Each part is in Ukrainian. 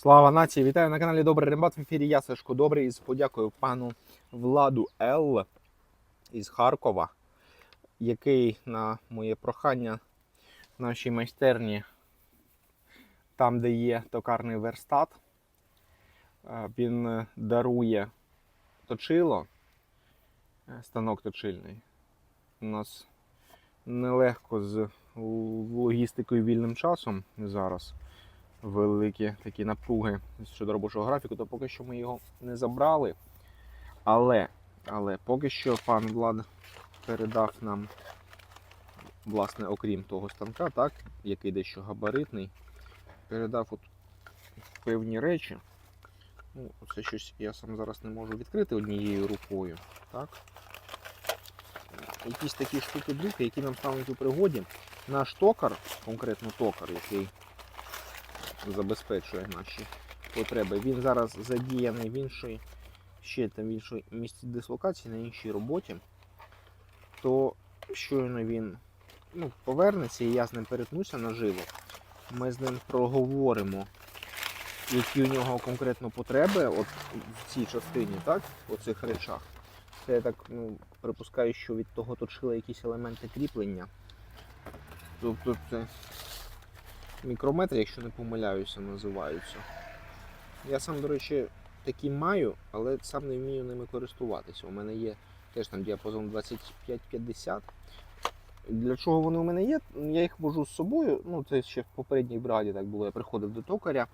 Слава нації! Вітаю на каналі Добрий Рембат. В ефірі я Сашко Добрий із подякою пану Владу Л із Харкова, який на моє прохання в нашій майстерні, там, де є токарний верстат, е, він е, дарує точило, е, станок точильний. У нас нелегко з логістикою вільним часом зараз великі такі напруги щодо робочого графіку, то поки що ми його не забрали. Але, але поки що пан Влад передав нам, власне, окрім того станка, так, який дещо габаритний, передав от певні речі. Ну, це щось я сам зараз не можу відкрити однією рукою. Так? Якісь такі штуки-дрюки, які нам стануть у пригоді. Наш токар, конкретно токар, який забезпечує наші потреби. Він зараз задіяний в іншій, ще там в іншій місці дислокації, на іншій роботі. То щойно він ну, повернеться і я з ним перетнуся наживо, ми з ним проговоримо, які у нього конкретно потреби от в цій частині, так? У цих речах. Це я так ну, припускаю, що від того точили якісь елементи кріплення. Тобто це мікрометри, якщо не помиляюся, називаються. Я сам, до речі, такі маю, але сам не вмію ними користуватися. У мене є теж там діапазон 25-50. Для чого вони у мене є? Я їх вожу з собою. Ну, це ще в попередній бригаді так було. Я приходив до токаря,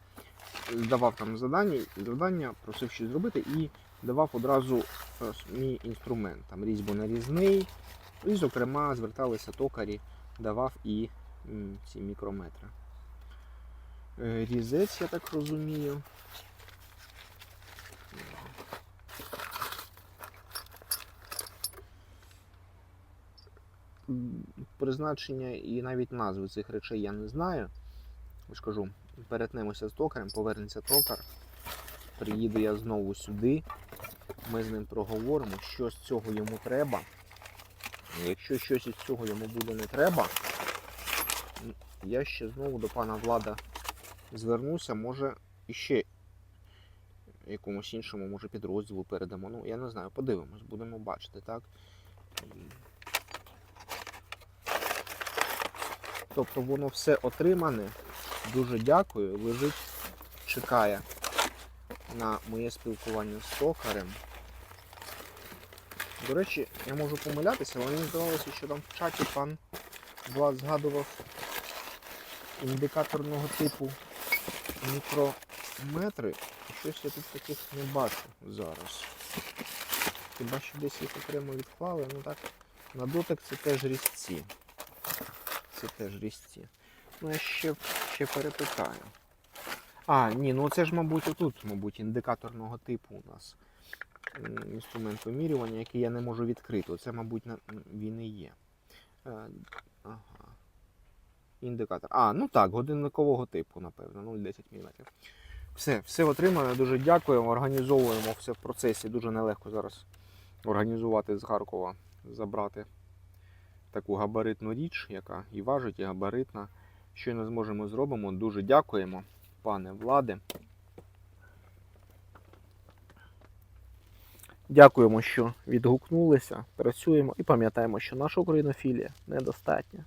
давав там завдання, завдання просив щось зробити і давав одразу е, мій інструмент. Там різьбо-нарізний. І, зокрема, зверталися токарі, давав і ці мікрометри. Е, Різець, я так розумію. Призначення і навіть назви цих речей я не знаю. Я ж кажу, перетнемося з токарем, повернеться токар. Приїду я знову сюди. Ми з ним проговоримо, що з цього йому треба. Якщо щось із цього йому буде не треба, я ще знову до пана Влада звернуся, може іще якомусь іншому, може підрозділу передамо. Ну, я не знаю, подивимось, будемо бачити, так? Тобто воно все отримане. Дуже дякую. Лежить, чекає на моє спілкування з токарем. До речі, я можу помилятися, але мені здавалося, що там в чаті пан Влад згадував індикаторного типу мікрометри. Щось я тут таких не бачу зараз. Хіба що десь їх окремо відклали, ну так. На дотик це теж різці. Це теж різці. Ну я ще, ще перепитаю. А, ні, ну це ж, мабуть, отут, мабуть, індикаторного типу у нас інструмент вимірювання, який я не можу відкрити. Оце, мабуть, він і є. Е, Ага. Індикатор. А, ну так, годинникового типу, напевно, 0,10 мм. Все, все отримано, дуже дякуємо. Організовуємо все в процесі. Дуже нелегко зараз організувати з Харкова, забрати таку габаритну річ, яка і важить, і габаритна. Щойно зможемо зробимо. Дуже дякуємо, пане Владе. Дякуємо, що відгукнулися. Працюємо і пам'ятаємо, що наша українофілія недостатня.